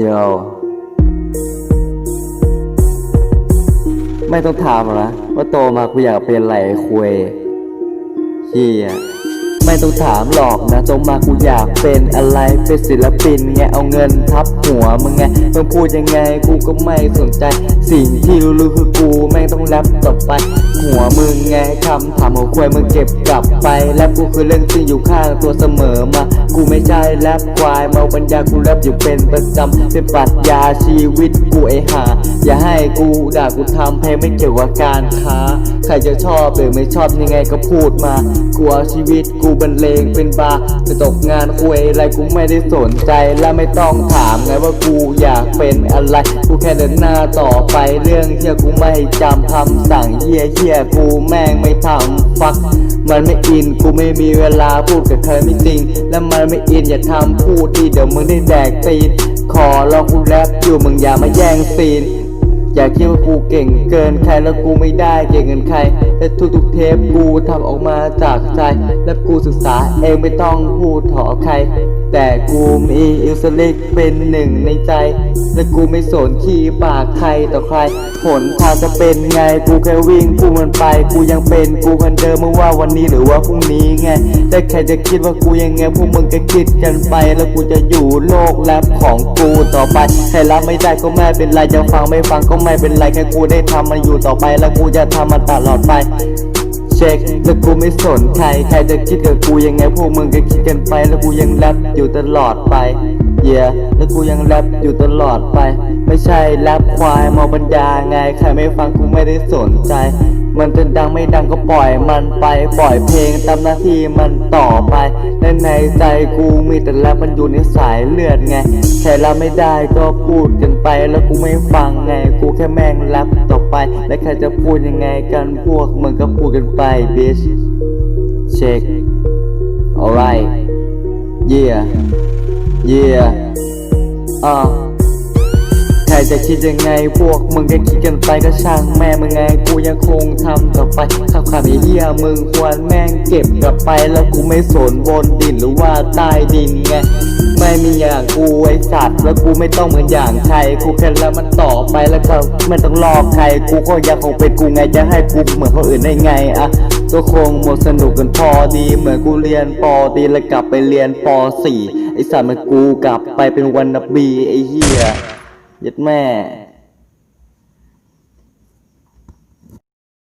โย ไม่ต้องถามหรอกนะว่าโตมากูอยากเป็นอะไรคุยเฮีย ไม่ต้องถามหรอกนะโตมากูอยากเป็นอะไรเป็นศิลปินไงเอาเงินทับหัวมึงไงมึงพูดยังไงกูก็ไม่สนใจ สิ่งที่รู้ๆคือกูแม่งต้องแรปต่อไป หัวมึงไงคำถามหัวควยมึงเก็บกลับไปแรปกูคือเรื่องจริงอยู่ข้างตัวเสมอมา กูไม่ใช่แรปควายเมาปัญญากูแรปอยู่เป็นประจำเป็นปรัชญาชีวิตกูไอหาอย่าให้กูด่ากูทำเพลงไม่เกี่ยวกับการค้า ใครจะชอบหรือไม่ชอบยังไงก็พูดมา กูเอาชีวิตกูบรรเลงเป็นบาจะตกงานคุยอะไรกูไม่ได้สนใจและไม่ต้องถามไงว่ากูอยากเป็นอะไร กูแค่เดินหน้าต่อไปเรื่องเที่ยกูไม่จำคำสั่งเฮียเฮียกูแม่งไม่ทำฟัก มันไม่อินกูไม่มีเวลาพูดกับใครไม่จริง และมันไม่อินอย่าทำพูดดีเดี๋ยวมึงได้แดกตีนขอลองกูแรปอยู่มึงอย่ามาแย่งซีน อย่าคิดว่ากูเก่งเกินใครแล้วกูไม่ได้เก่งเงินใครแต่ทุกๆเทปกูทำออกมาจากใจ และกูศึกษาเองไม่ต้องพูดถอใคร แต่กูมีอิสลิกเป็นหนึ่งในใจ และกูไม่สนขี้ปากใครต่อใคร ผลทางจะเป็นไงกูแค่วิ่งกูมันไป กูยังเป็นกูคนเดิมไม่ว่าวันนี้หรือว่าพรุ่งนี้ไง แต่ใครจะคิดว่ากูยังไงพวกมึงก็คิดกันไป แล้วกูจะอยู่โลกแรปของกูต่อไป รรับไม่ได้ก็ไม่เป็นไรจะฟังไม่ฟังก็ไม่เป็นไรแค่กูได้ทำมันอยู่ต่อไป แล้วกูจะทำมันตลอดไปเช็คแล้วกูไม่สนใครใครจะคิดกับกูยังไงพวกมึงก็คิดกันไป แล้วกูยังแรปอยู่ตลอดไปเย่แล้วกูยังแรปอยู่ตลอดไป ไม่ใช่แรปควายมอปัญญาไงใครไม่ฟังกูไม่ได้สนใจ มันจะดังไม่ดังก็ปล่อยมันไปปล่อยเพลงตามหน้าที่มันต่อไปและในใจกูมีแต่แรปมันอยู่ในสายเลือดไงใครรับไม่ได้ก็พูดกันไปแล้วกูไม่ฟังไงกูแค่แม่งแรปต่อไป และใครจะพูดยังไงกันพวกมึงก็พูดกันไป bitch check alright yeah yeah อ่าใคร จะคิดยังไงพวกมึงก็คิดกันไปก็ช่างแม่มึงไงกูยังคงทำต่อไปข้าวขาไอ้เหี้ยมึงควรแม่งเก็บกลับไปแล้วกูไม่สนบนดินหรือว่าใต้ดินไงไม่มีอย่างกูไอสัตว์แล้วกูไม่ต้องเหมือนอย่างใครกูแค่แล้วมันต่อไปแล้วก็ไม่ต้องรอใครกูก็ยังคงเป็นกูไงจะให้กูเหมือนคนอื่นได้ไงอะก็คงหมดสนุกกันพอดี เหมือนกูเรียนปอตีแล้วกลับไปเรียนปสี่ไอสัตว์มันกูกลับไปเป็นวันนบีไอเหี้ย ยึดแม่